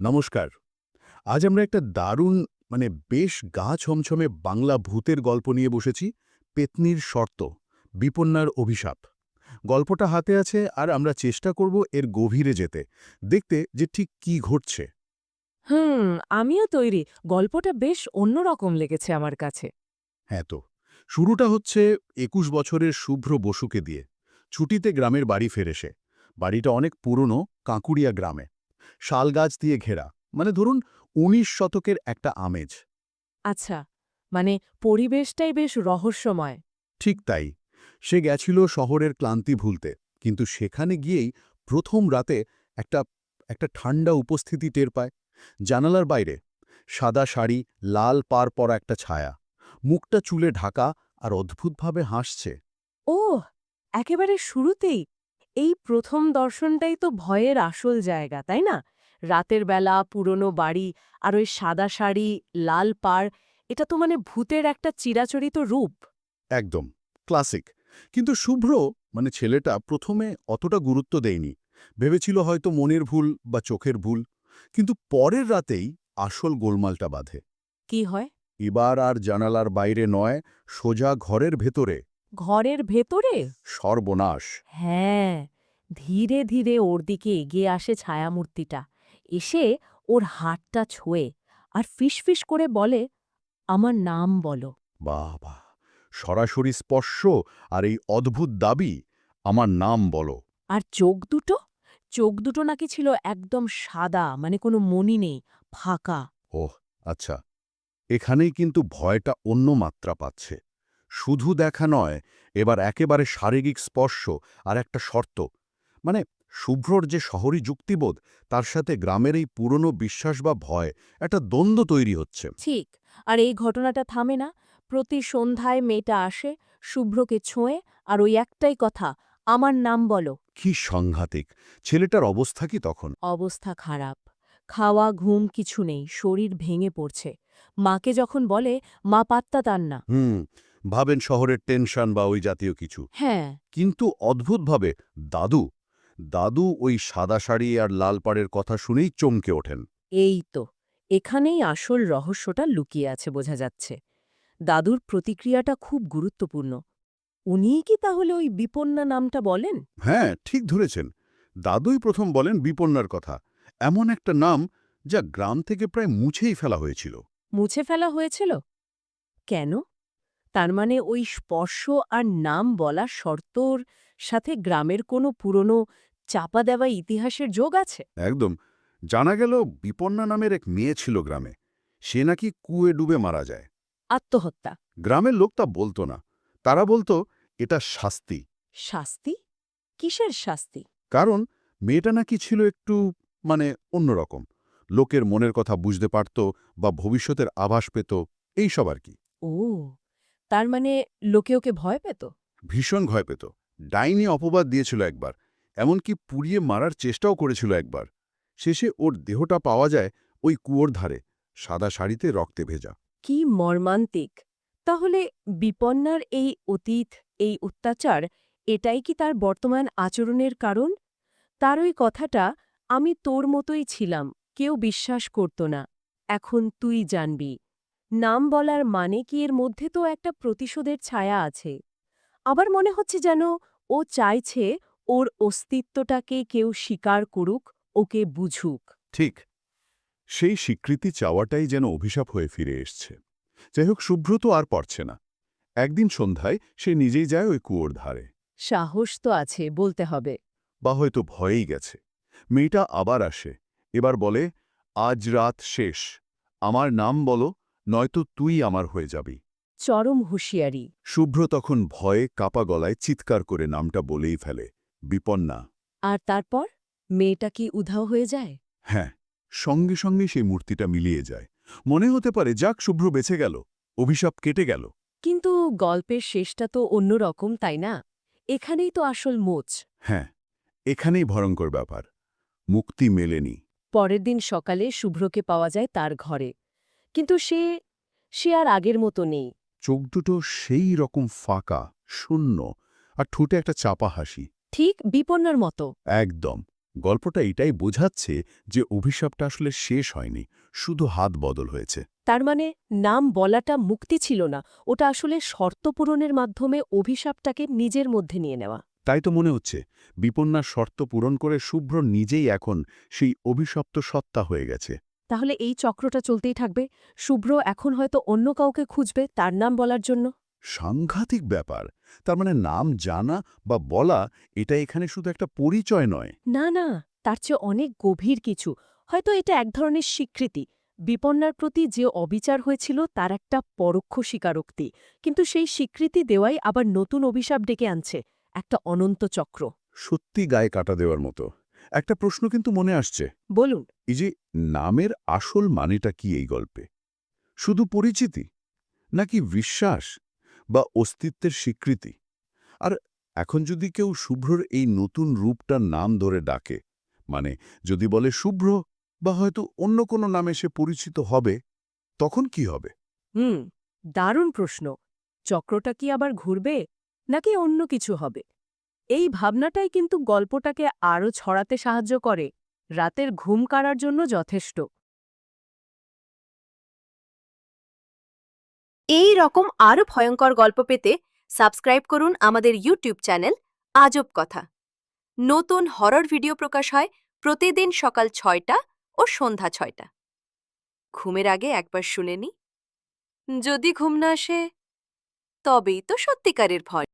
নমস্কার। আজ আমরা একটা দারুণ মানে বেশ গা ছমছমে বাংলা ভূতের গল্প নিয়ে বসেছি পেতনির শর্ত বিপন্নার অভিশাপ। গল্পটা হাতে আছে আর আমরা চেষ্টা করব এর গভীরে যেতে। দেখতে যে ঠিক কি ঘটছে। হুম আমিও তৈরি। গল্পটা বেশ অন্যরকম লেগেছে আমার কাছে। হ্যাঁ তো। শুরুটা হচ্ছে একুশ বছরের শুভ্র বসুকে দিয়ে। ছুটিতে গ্রামের বাড়ি ফেরেসে বাড়িটা অনেক পুরনো কাঁকুড়িয়া গ্রামে। শাল গাছ দিয়ে ঘেরা। মানে ধরুন উনিশ শতকের একটা আমেজ। আচ্ছা মানে পরিবেশটাই বেশ রহস্যময়। ঠিক তাই। সে গেছিল শহরের ক্লান্তি ভুলতে কিন্তু সেখানে গিয়েই প্রথম রাতে একটা একটা ঠান্ডা উপস্থিতি টের পায়। জানালার বাইরে সাদা শাড়ি লাল পার পরা একটা ছায়া। মুখটা চুলে ঢাকা আর অদ্ভুতভাবে হাসছে। ও একেবারে শুরুতেই। এই প্রথম দর্শনটাই তো ভয়ের আসল জায়গা তাই না? রাতের বেলা পুরনো বাড়ি আর ওই সাদা শাড়ি লাল পাড় এটা তো মানে ভূতের একটা চিরাচরিত রূপ। একদম ক্লাসিক। কিন্তু শুভ্র মানে ছেলেটা প্রথমে অতটা গুরুত্ব দেয়নি। ভেবেছিল হয়তো মনের ভুল বা চোখের ভুল কিন্তু পরের রাতেই আসল গোলমালটা বাঁধে। কি হয়? এবার আর জানালার বাইরে নয় সোজা ঘরের ভেতরে। ঘরের ভেতরে? সর্বনাশ। হ্যাঁ ধীরে ধীরে ওর দিকে এগিয়ে আসে ছায়ামূর্তিটা। এসে ওর হাতটা ছোঁয়ে আর ফিসফিস করে বলে আমার নাম বলো। বাবা সরাসরি স্পর্শ আর এই অদ্ভুত দাবি আমার নাম বলো। আর চোখ দুটো? চোখ দুটো নাকি ছিল একদম সাদা মানে কোনো মনি নেই ফাঁকা। ওহ আচ্ছা। এখানেই কিন্তু ভয়টা অন্য মাত্রা পাচ্ছে। শুধু দেখা নয় এবার একেবারে শারীরিক স্পর্শ আর একটা শর্ত। মানে শুভ্রর যে শহরী যুক্তিবোধ তার সাথে গ্রামের এই পুরনো বিশ্বাস বা ভয় একটা দ্বন্দ্ব তৈরি হচ্ছে। ঠিক আর এই ঘটনাটা থামে না। প্রতি সন্ধ্যায় মেয়েটা আসে শুভ্রকে ছোঁয়ে আর ওই একটাই কথা আমার নাম বলো। কি সাংঘাতিক! ছেলেটার অবস্থা কি তখন? অবস্থা খারাপ। খাওয়া ঘুম কিছু নেই শরীর ভেঙে পড়ছে। মাকে যখন বলে মা পাত্তা তার না। হুম ভাবেন শহরের টেনশন বা ওই জাতীয় কিছু। হ্যাঁ। কিন্তু অদ্ভুতভাবে দাদু দাদু ওই সাদা শাড়ি আর লাল পাড়ের কথা শুনেই চমকে ওঠেন। এই তো এখানেই আসল রহস্যটা লুকিয়ে আছে বোঝা যাচ্ছে। দাদুর প্রতিক্রিয়াটা খুব গুরুত্বপূর্ণ। উনিই কি তাহলে ওই বিপন্না নামটা বলেন? হ্যাঁ ঠিক ধরেছেন। দাদুই প্রথম বলেন বিপন্নার কথা। এমন একটা নাম যা গ্রাম থেকে প্রায় মুছেই ফেলা হয়েছিল। মুছে ফেলা হয়েছিল? কেন? তার মানে ওই স্পর্শ আর নাম বলা শর্তর সাথে গ্রামের কোনো পুরনো চাপা দেওয়া ইতিহাসের যোগ আছে? একদম। জানা গেল বিপন্না নামের এক মেয়ে ছিল গ্রামে। সে নাকি কুয়ে ডুবে মারা যায়। আত্মহত্যা। গ্রামের লোক তা বলতো না। তারা বলতো এটা শাস্তি। শাস্তি? কিসের শাস্তি? কারণ মেয়েটা নাকি ছিল একটু মানে অন্যরকম লোকের মনের কথা বুঝতে পারত বা ভবিষ্যতের আভাস পেত এইসব আর কি। ও। তার মানে লোকে ওকে ভয় পেত? ভীষণ ভয় পেত। ডাইনি অপবাদ দিয়েছিল একবার এমনকি পুড়িয়ে মারার চেষ্টাও করেছিল একবার। শেষে ওর দেহটা পাওয়া যায় ওই কুয়োর ধারে সাদা শাড়িতে রক্তে ভেজা। কি মর্মান্তিক! তাহলে বিপন্নার এই অতীত এই অত্যাচার এটাই কি তার বর্তমান আচরণের কারণ? তার ওই কথাটা আমি তোর মতোই ছিলাম কেউ বিশ্বাস করত না এখন তুই জানবি। নাম বলার মানে কি এর মধ্যে তো একটা প্রতিশোধের ছায়া আছে? আবার মনে হচ্ছে যেন ও চাইছে ওর অস্তিত্বটাকে কেউ স্বীকার করুক ওকে বুঝুক। ঠিক। সেই স্বীকৃতি চাওয়াটাই যেন অভিশাপ হয়ে ফিরে এসছে। যাই হোক শুভ্রত আর পড়ছে না। একদিন সন্ধ্যায় সে নিজেই যায় ওই কুয়োর ধারে। সাহস তো আছে বলতে হবে। বা হয়তো ভয়েই গেছে। মেয়েটা আবার আসে। এবার বলে আজ রাত শেষ। আমার নাম বলো নয়তো তুই আমার হয়ে যাবি। চরম হুঁশিয়ারি। শুভ্র তখন ভয়ে কাপা গলায় চিৎকার করে নামটা বলেই ফেলে বিপন্না। আর তারপর? মেয়েটা কি উধাও হয়ে যায়? হ্যাঁ সঙ্গে সঙ্গে সেই মূর্তিটা মিলিয়ে যায়। মনে হতে পারে যাক শুভ্র বেঁচে গেল অভিশাপ কেটে গেল। কিন্তু গল্পের শেষটা তো অন্যরকম তাই না? এখানেই তো আসল মোচ। হ্যাঁ এখানেই ভয়ঙ্কর ব্যাপার মুক্তি মেলেনি। পরের দিন সকালে শুভ্রকে পাওয়া যায় তার ঘরে। কিন্তু সে সে আর আগের মতো নেই। চোখ দুটো সেই রকম ফাঁকা শূন্য আর ঠোঁটে একটা চাপা হাসি। ঠিক বিপন্নর মতো। একদম। গল্পটা এটাই বোঝাচ্ছে যে অভিশাপটা আসলে শেষ হয়নি শুধু হাত বদল হয়েছে। তার মানে নাম বলাটা মুক্তি ছিল না ওটা আসলে শর্ত পূরণের মাধ্যমে অভিশাপটাকে নিজের মধ্যে নিয়ে নেওয়া। তাই তো মনে হচ্ছে বিপন্নার শর্ত পূরণ করে শুভ্র নিজেই এখন সেই অভিশপ্ত সত্তা হয়ে গেছে। তাহলে এই চক্রটা চলতেই থাকবে। শুভ্র এখন হয়তো অন্য কাউকে খুঁজবে তার নাম বলার জন্য। সাংঘাতিক ব্যাপার। তার মানে নাম জানা বা বলা এটা এখানে শুধু একটা পরিচয় নয়। না না তার চেয়ে অনেক গভীর কিছু। হয়তো এটা এক ধরনের স্বীকৃতি। বিপন্নার প্রতি যে অবিচার হয়েছিল তার একটা পরোক্ষ স্বীকারোক্তি। কিন্তু সেই স্বীকৃতি দেওয়াই আবার নতুন অভিশাপ ডেকে আনছে। একটা অনন্ত চক্র। সত্যি গায়ে কাটা দেওয়ার মতো। একটা প্রশ্ন কিন্তু মনে আসছে। বলুন। এই যে নামের আসল মানেটা কি এই গল্পে? শুধু পরিচিতি? নাকি বিশ্বাস? বা অস্তিত্বের স্বীকৃতি? আর এখন যদি কেউ শুভ্রর এই নতুন রূপটার নাম ধরে ডাকে মানে যদি বলে শুভ্র বা হয়তো অন্য কোনো নামে সে পরিচিত হবে তখন কি হবে? হুম দারুণ প্রশ্ন। চক্রটা কি আবার ঘুরবে নাকি অন্য কিছু হবে? এই ভাবনাটাই কিন্তু গল্পটাকে আরও ছড়াতে সাহায্য করে। রাতের ঘুম কাড়ার জন্য যথেষ্ট। এই রকম আরও ভয়ঙ্কর গল্প পেতে সাবস্ক্রাইব করুন আমাদের ইউটিউব চ্যানেল আজব কথা। নতুন হরর ভিডিও প্রকাশ হয় প্রতিদিন সকাল ছয়টা ও সন্ধ্যা ছয়টা। ঘুমের আগে একবার শুনে নি যদি ঘুম না আসে, তবেই তো সত্যিকারের ভয়।